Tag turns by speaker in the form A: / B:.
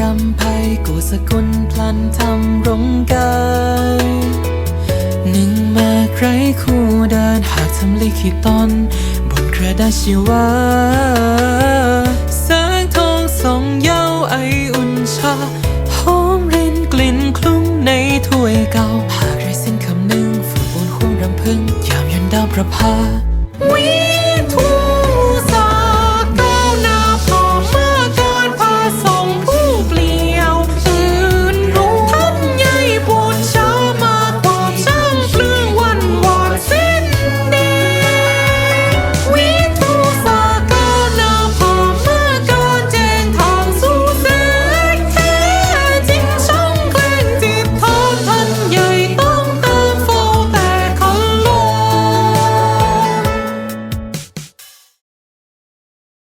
A: รำไพกูสกุลพลันทำรงกายหนึ่งมาใครคู่เดินหากทำลิขิตตน บนกระดาษชีวาแสงทองสองเย้าไออุ่นชาหอมรินกลิ่นคลุ้งในถ้วยเก่าหากไรสิ้นคำหนึ่งฝุ่นอุ่นห่วงรำพึง ยามยันดาวประภาวีทู